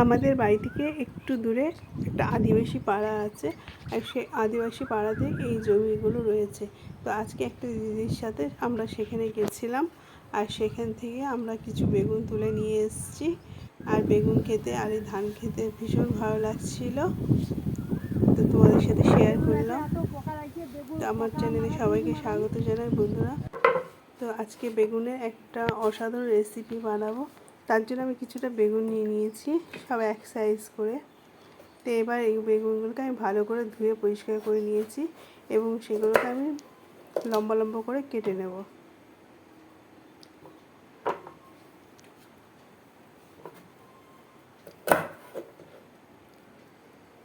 আমাদের বাড়ি থেকে একটু দূরে একটা আদিবাসী পাড়া আছে আর সেই আদিবাসী পাড়াতে এই জমিগুলো রয়েছে। তো আজকে একটা দিদির সাথে আমরা সেখানে গেছিলাম আর সেখান থেকে আমরা কিছু বেগুন তুলে নিয়ে এসেছি। আর বেগুন খেতে আর এই ধান খেতে ভীষণ ভালো লাগছিল। তো তোমাদের সাথে শেয়ার করলাম। তো আমার চ্যানেলে সবাইকে স্বাগত জানাই বন্ধুরা। তো আজকে বেগুনের একটা অসাধারণ রেসিপি বানাবো। তার জন্য আমি কিছুটা বেগুন নিয়ে নিয়েছি, সব এক সাইজ করে। তো এবার এই বেগুনগুলোকে আমি ভালো করে ধুয়ে পরিষ্কার করে নিয়েছি এবং সেগুলোকে আমি লম্বা লম্বা করে কেটে নেব।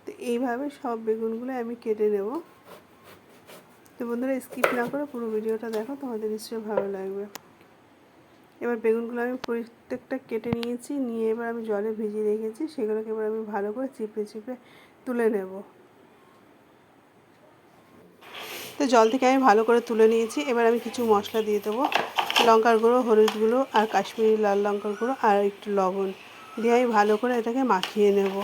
তো এইভাবে সব বেগুনগুলো আমি কেটে নেব। তো বন্ধুরা, স্কিপ না করে পুরো ভিডিওটা দেখো, তোমাদের নিশ্চয়ই ভালো লাগবে। এবার বেগুনগুলো আমি প্রত্যেকটা কেটে নিয়েছি, নিয়ে এবার আমি জলে ভিজিয়ে রেখেছি, সেগুলোকে এবার আমি ভালো করে চিপড়ে চিপড়ে তুলে নেব। তো জল থেকে আমি ভালো করে তুলে নিয়েছি, এবার আমি কিছু মশলা দিয়ে দেবো। লঙ্কার গুঁড়ো, হলুদ গুঁড়ো, আর কাশ্মীরি লাল লঙ্কার গুঁড়ো, আর একটু লবণ দিয়ে আমি ভালো করে এটাকে মাখিয়ে নেব।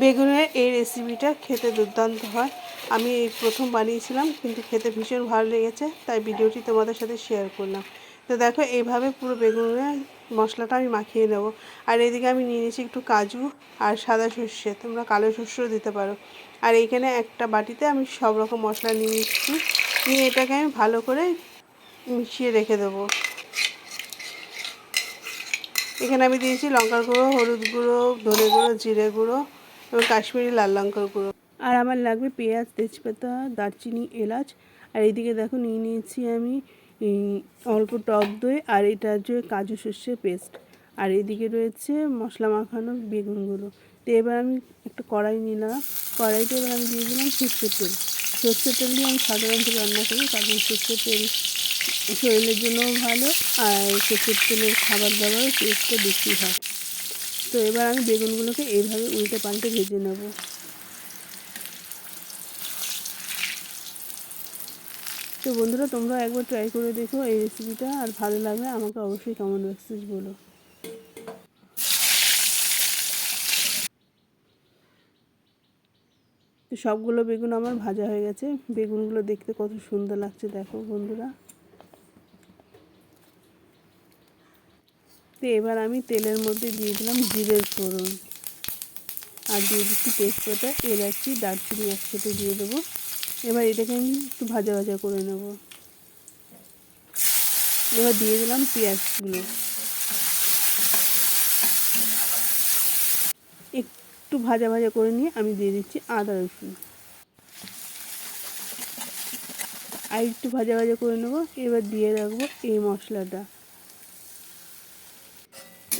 বেগুনের এই রেসিপিটা খেতে দুর্দান্ত হয়। আমি এই প্রথম বানিয়েছিলাম, কিন্তু খেতে ভীষণ ভালো লেগেছে, তাই ভিডিওটি তোমাদের সাথে শেয়ার করলাম। তো দেখো, এইভাবে পুরো বেগুনের মশলাটা আমি মাখিয়ে নেব। আর এদিকে আমি নিয়ে নিয়েছি একটু কাজু আর সাদা সর্ষে, তোমরা কালো সর্ষেও দিতে পারো। আর এইখানে একটা বাটিতে আমি সব রকম মশলা নিয়ে নিচ্ছি, নিয়ে এটাকে আমি ভালো করে মিশিয়ে রেখে দেবো। এখানে আমি দিয়েছি লঙ্কার গুঁড়ো, হলুদ গুঁড়ো, ধনে গুঁড়ো, জিরে গুঁড়ো এবং কাশ্মীরি লাল লঙ্কার গুঁড়ো। আর আমার লাগবে পেঁয়াজ, তেজপাতা, দারচিনি, এলাচ। আর এইদিকে দেখো নিয়ে নিয়েছি আমি অল্প টক দই আর এটা হচ্ছে কাজু শস্যের পেস্ট। আর এদিকে রয়েছে মশলা মাখানো বেগুনগুলো তো এবার আমি একটা কড়াই নিলাম। কড়াইতে এবার আমি দিয়ে দিলাম সর্ষের তেল। সর্ষের তেল দিয়ে আমি সাধারণত রান্না করি, কারণ সর্ষের তেল শরীরের জন্যও ভালো আর সর্ষের তেলের খাবার দাবারও টেস্টটা বেশি হয়। তো এবার আমি বেগুনগুলোকে এইভাবে উল্টে পাল্টে ভেজে নেব। তো বন্ধুরা, তোমরা একবার ট্রাই করে দেখো এই রেসিপিটা আর ভালো লাগলে আমাকে অবশ্যই কমেন্ট বক্সে বলো। তো সবগুলো বেগুন আমার ভাজা হয়ে গেছে। বেগুনগুলো দেখতে কত সুন্দর লাগছে, দেখো বন্ধুরা। তো এবার আমি তেলের মধ্যে দিয়ে দিলাম জিরের ফোড়ন। আর দিয়ে দিচ্ছি তেজপাতা, এলাচি, দারচিনি একসাথে দিয়ে দেবো। এবার এটাকে আমি একটু ভাজা ভাজা করে নেব। এবার দিয়ে দিলাম পেঁয়াজগুলো। একটু ভাজা ভাজা করে নিয়ে আমি দিয়ে দিচ্ছি আদা রসুন। আর একটু ভাজা ভাজা করে নেব, এবার দিয়ে রাখব এই মশলাটা।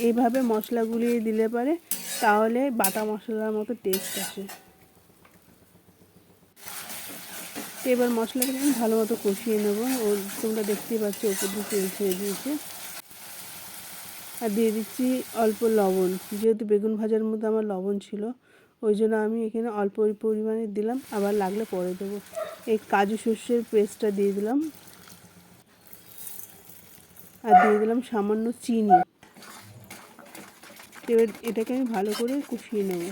এইভাবে মশলা গুলিয়ে দিলে পারে, তাহলে বাটা মশলার মতো টেস্ট আসে। তো এবার মশলাটাকে আমি ভালো মতো কষিয়ে নেব। ও তোমরা দেখতেই পাচ্ছ, ওপর দিয়ে তেল ছেড়ে দিয়েছে। আর দিয়ে দিচ্ছি অল্প লবণ। যেহেতু বেগুন ভাজার মধ্যে আমার লবণ ছিল, ওই জন্য আমি এখানে অল্প পরিমাণে দিলাম। আবার লাগলে পরে দেবো। এই কাজু শস্যের পেস্টটা দিয়ে দিলাম। আর দিয়ে দিলাম সামান্য চিনি। এবার এটাকে আমি ভালো করে কষিয়ে নেব।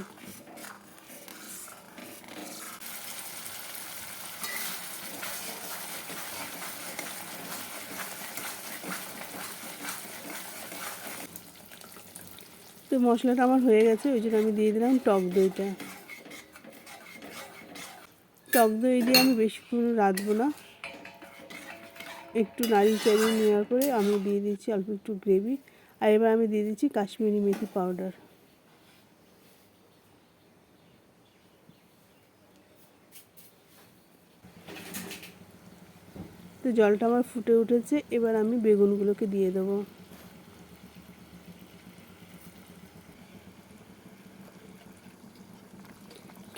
তো মশলাটা আমার হয়ে গেছে, ওই জন্য আমি দিয়ে দিলাম টক দইটা। টক দই দিয়ে আমি বেশিক্ষণ রাঁধবো না। একটু নাড়িয়ে চাড়িয়ে নেওয়ার পরে আমি দিয়ে দিচ্ছি অল্প একটু গ্রেভি আর এবার আমি দিয়ে দিচ্ছি কাশ্মীরি মেথি পাউডার তো জলটা আমার ফুটে উঠেছে, এবার আমি বেগুনগুলোকে দিয়ে দেবো।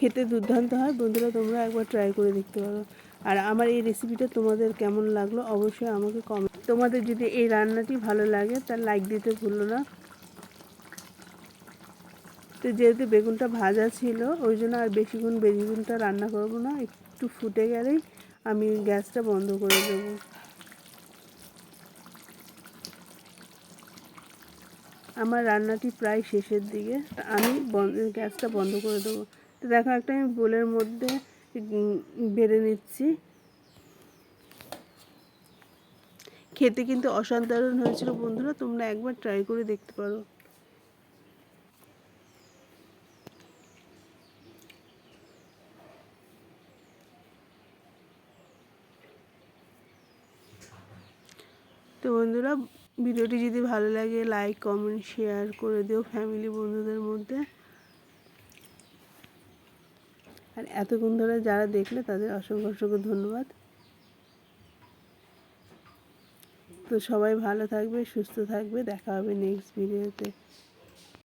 খেতে দুর্দান্ত হয়। বন্ধুরা, তোমরা একবার ট্রাই করে দেখতে পারো। আর আমার এই রেসিপিটা তোমাদের কেমন লাগল অবশ্যই আমাকে কমেন্ট তোমাদের যদি এই রান্নাটি ভালো লাগে তার লাইক দিতে ভুলো না। তো যেহেতু বেগুনটা ভাজা ছিল, ওই জন্য আর বেশিক্ষণ বেগুনটা রান্না করব না। একটু ফুটে গেলেই আমি গ্যাসটা বন্ধ করে দেব। আমার রান্নাটি প্রায় শেষের দিকে আমি গ্যাসটা বন্ধ করে দেবো। তো দেখো একটা আমি বোলের মধ্যে বেড়ে নিচ্ছি। খেতে কিন্তু অসাধারণ হয়েছিল বন্ধুরা, তোমরা একবার ট্রাই করে দেখতে পারো। তো বন্ধুরা, ভিডিওটি যদি ভালো লাগে লাইক কমেন্ট শেয়ার করে দিও ফ্যামিলি বন্ধুদের মধ্যে। আর এতক্ষণ ধরে যারা দেখলে তাদের অসংখ্য অসংখ্য ধন্যবাদ। তো সবাই ভালো থাকবে, সুস্থ থাকবে, দেখা হবে নেক্সট ভিডিওতে